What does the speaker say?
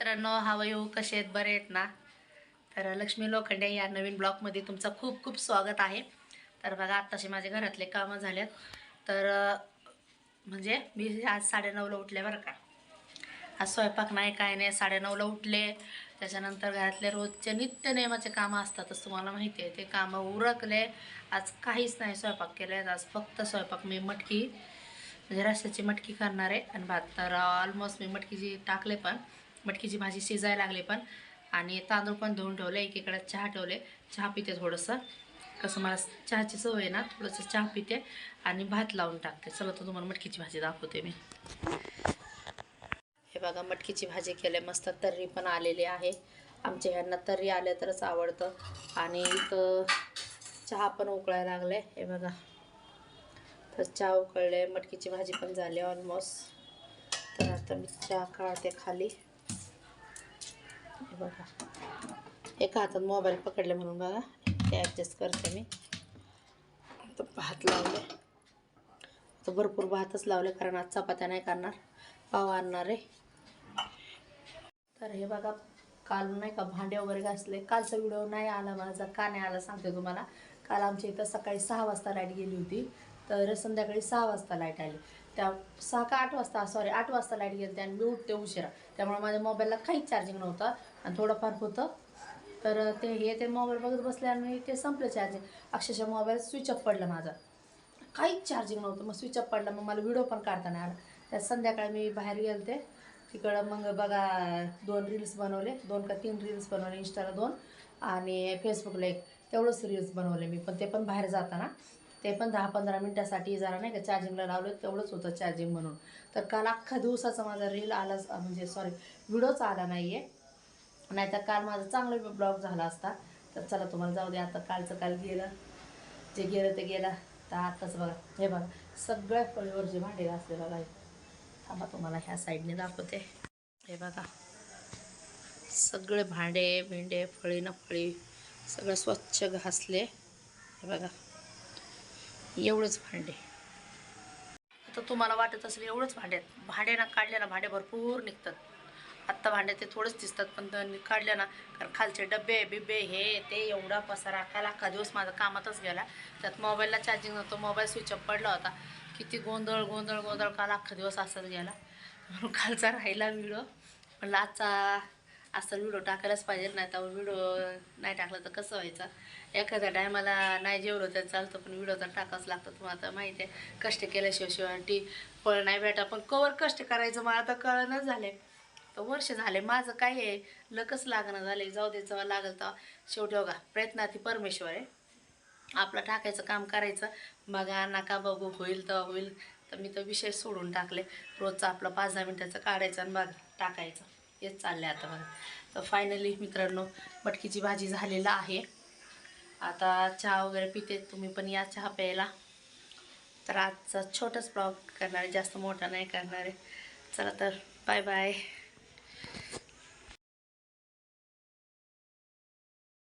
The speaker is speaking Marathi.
मित्रांनो हवं कसे आहेत? बरे आहेत ना? तर लक्ष्मी लोखंडे या नवीन ब्लॉगमध्ये तुमचं खूप खूप स्वागत आहे. तर बघा आत्ताशी माझे घरातले कामं झालेत. तर म्हणजे मी आज साडेनऊला उठले बरं का. आज स्वयंपाक नाही काय नाही. साडेनऊला उठले. त्याच्यानंतर घरातले रोजचे नित्य नियमाचे कामं असतातच तुम्हाला माहिती आहे. ते कामं उरकले. आज काहीच नाही स्वयंपाक केले आज फक्त स्वयंपाक मी मटकी म्हणजे रस्त्याची मटकी करणार आहे. आणि भात तर uh, ऑलमोस्ट मी मटकीची टाकले पण. मटकीची भाजी शिजायला लागली पण. आणि तांदूळ पण धुवून ठेवले एकीकडे चहा ठेवले. चहा पिते थोडंसं. कसं मला चहाची सवय आहे ना थोडंसं चहा पिते आणि भात लावून टाकते. चला तर तुम्हाला मटकीची भाजी दाखवते मी. हे बघा मटकीची भाजी केले मस्त तर्री पण आलेली आहे. आमच्या ह्यांना तर्री आल्या तरच आवडतं. आणि इथं चहा पण उकळायला लागले. हे बघा. तर चहा उकळले मटकीची भाजी पण झाली ऑलमोस्ट तर आता मी चहा काढते खाली हे बघा एका हातात मोबाईल पकडले म्हणून बघा. ते ॲडजस्ट करते मी. तर भात लावले. तर भरपूर भातच लावले कारण आज चपात्या नाही करणार. पाव आणणार आहे. तर हे बघा काल नाही का भांडे वगैरे घासले. कालचा व्हिडिओ नाही आला माझा का नाही आला सांगते तुम्हाला. काल आमच्या इथं सकाळी सहा वाजता लाइट गेली होती. तर संध्याकाळी सहा वाजता लाइट आली. त्या सहा का आठ वाजता सॉरी आठ वाजता लाइट गेली आणि मी उठते उशिरा. त्यामुळे माझ्या मोबाईलला काहीच चार्जिंग नव्हतं आणि थोडंफार होतं. तर ते हे ते मोबाईल बघत बसल्याने ते संपलं चार्जिंग अक्षरशः मोबाईल स्विच ऑफ पडला माझा. काहीच चार्जिंग नव्हतं. मग स्विच ऑफ पडला मग मला व्हिडिओ पण काढता नाही आला. त्यात संध्याकाळी मी बाहेर गेले ते तिकडं मग बघा दोन रील्स बनवले. दोन का तीन रील्स बनवले इंस्टाला दोन आणि फेसबुकला एक. तेवढंच रील्स बनवले मी. पण ते पण बाहेर जाताना. ते पण दहा पंधरा मिनटासाठी जरा नाही का चार्जिंगला लावलं. तेवढंच होतं चार्जिंग म्हणून. तर काल अख्खा दिवसाचा माझा रील आलाच म्हणजे सॉरी व्हिडिओच आला नाही आहे नाहीतर काल माझा चांगला ब्लॉग झाला असता. तर चला तुम्हाला जाऊ दे आता कालचं काल गेलं. जे गेलं ते गेलं. तर आताच बघा हे बघा सगळ्या फळीवरचे भांडे घासले बघा हे. थांबा तुम्हाला ह्या साईडने दाखवते. हे बघा सगळे भांडे भिंडे फळी न फळी सगळं स्वच्छ घासले. हे बघा एवढंच भांडे. आता तुम्हाला वाटत असेल एवढंच भांडे आहेत. भांडे ना काढले ना भांडे भरपूर निघतात. आत्ता भांडे ते थोडंच दिसतात पण त्यांनी काढले ना कारण खालचे डबे बिबे हे ते एवढा पसारा काल अख्खा दिवस माझा कामातच गेला. त्यात मोबाईलला चार्जिंग नव्हतं मोबाईल स्विच ऑफ पडला होता. किती गोंधळ गोंधळ गोंधळ काल अख्खा दिवस असाच गेला. म्हणून कालचा राहिला व्हिडिओ म्हणलं आजचा असा व्हिडिओ टाकायलाच पाहिजे नाही तर व्हिडिओ नाही टाकला तर कसं व्हायचं? एखाद्या टायमाला नाही जेवलं तर चालतं पण व्हिडिओ तर टाकावंच लागतं. तुम्हाला तर माहिती आहे कष्ट केल्याशिवाय शिवाय टी फळ नाही भेटा पण कवर कष्ट करायचं मला तर कळणंच झाले वर्ष झाले माझं काय आहे लकच लागणं झाले जाऊ दे जेव्हा लागेल तेव्हा शेवटी बघा प्रयत्नार्थी परमेश्वर आहे. आपलं टाकायचं काम करायचं बघा नका बघू होईल तर होईल. तर मी तर विषय सोडून टाकले. रोजचं आपलं पाच दहा मिनटाचं काढायचं आणि बघा टाकायचं. हेच चाललं आहे आता बघा. तर फायनली मित्रांनो मटकीची भाजी झालेलं आहे. आता चहा वगैरे पिते तुम्ही पण या चहा प्यायला. तर आजचा छोटाच ब्लॉग करणार आहे जास्त मोठा नाही करणार. आहे चला तर बाय बाय